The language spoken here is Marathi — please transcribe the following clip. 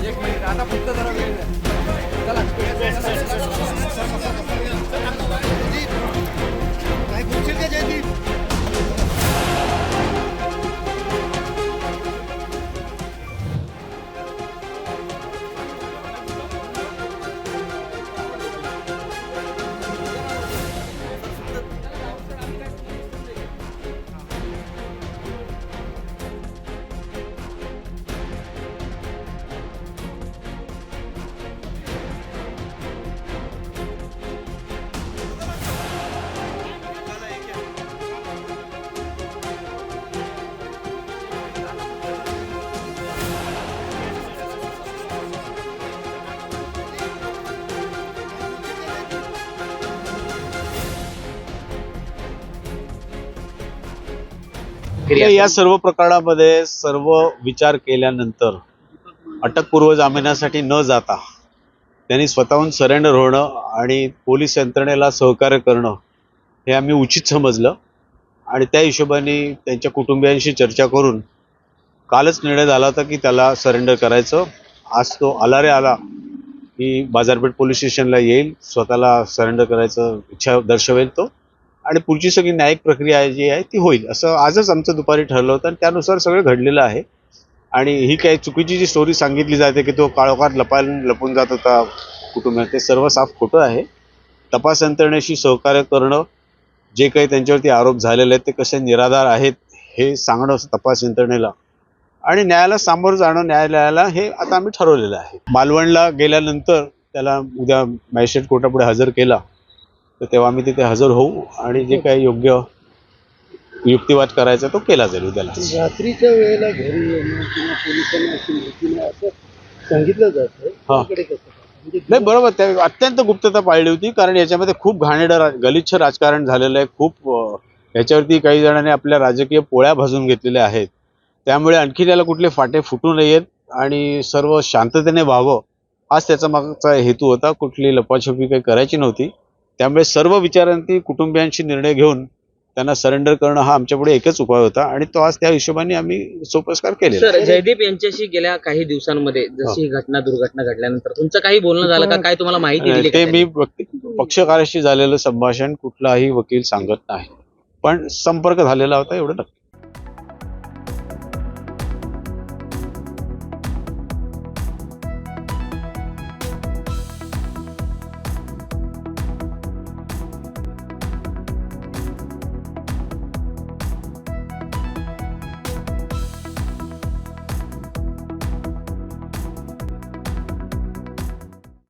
म्हणजे एक मिनिट आता फक्त जरा वेळ द्या. या सर्व प्रकरणामध्ये सर्व विचार केल्यानंतर अटकपूर्व जामिनासाठी न जाता त्यांनी स्वतःहून सरेंडर होणं आणि पोलीस यंत्रणेला सहकार्य करणं हे आम्ही उचित समजलं. आणि त्या हिशोबाने त्यांच्या कुटुंबियांशी चर्चा करून कालच निर्णय झाला होता की त्याला सरेंडर करायचं. आज तो आला रे आला की बाजारपेठ पोलीस स्टेशनला येईल स्वतःला सरेंडर करायचं इच्छा दर्शवेल तो. आणि पुढची सगळी न्यायिक प्रक्रिया जी आहे ती होईल. असं आजच आमचं दुपारी ठरलं होतं आणि त्यानुसार सगळं घडलेलं आहे. आणि ही काही चुकीची जी स्टोरी सांगितली जाते की तो काळोखात लपायला लपून जात होता कुटुंबात ते सर्व साफ खोटं आहे. तपास यंत्रणेशी सहकार्य करणं जे काही त्यांच्यावरती आरोप झालेले आहेत ते कसे निराधार आहेत हे सांगणं तपास यंत्रणेला आणि न्यायाला सामोरं जाणं न्यायालयाला हे आता आम्ही ठरवलेलं आहे. मालवणला गेल्यानंतर त्याला उद्या मॅजिस्ट्रेट कोर्टापुढे हजर केला. तर तेव्हा आम्ही तिथे हजर होऊ आणि जे काही योग्य युक्तिवाद करायचा तो केला जाईल उद्याला रात्रीच्या वेळेला घरी येणं किंवा पोलिसांना अशी माहिती नाही असं सांगितलं जातं. हा. त्याकडे कसं पाहता? म्हणजे नाही बरोबर. त्या अत्यंत गुप्तता पाळली होती कारण याच्यामध्ये खूप घाणेरडं रा- गलिच्छ राजकारण झालेलं आहे. खूप अं, याच्यावरती काही जणांनी आपल्या राजकीय पोळ्या भाजून घेतलेल्या आहेत. त्यामुळे आणखी त्याला कुठले फाटे फुटू नयेत आणि सर्व शांततेने व्हावं हाच त्याचा मागचा हेतू होता. कुठली लपाछपी काही करायची नव्हती. त्यामुळे सर्व विचारांती कुटुंबियांशी निर्णय घेऊन त्यांना सरेंडर करणं हा आमच्यापुढे एकच उपाय होता आणि तो आज त्या हिशोबाने आम्ही सोपस्कार सर जयदीप यांच्याशी गेल्या काही दिवसांमध्ये जशी घटना दुर्घटना घडल्यानंतर तुमचं काही बोलणं झालं का? काय तुम्हाला माहिती ते? मी पक्षकाराशी झालेलं संभाषण कुठलाही वकील सांगत नाही. पण संपर्क झालेला होता एवढं नक्की.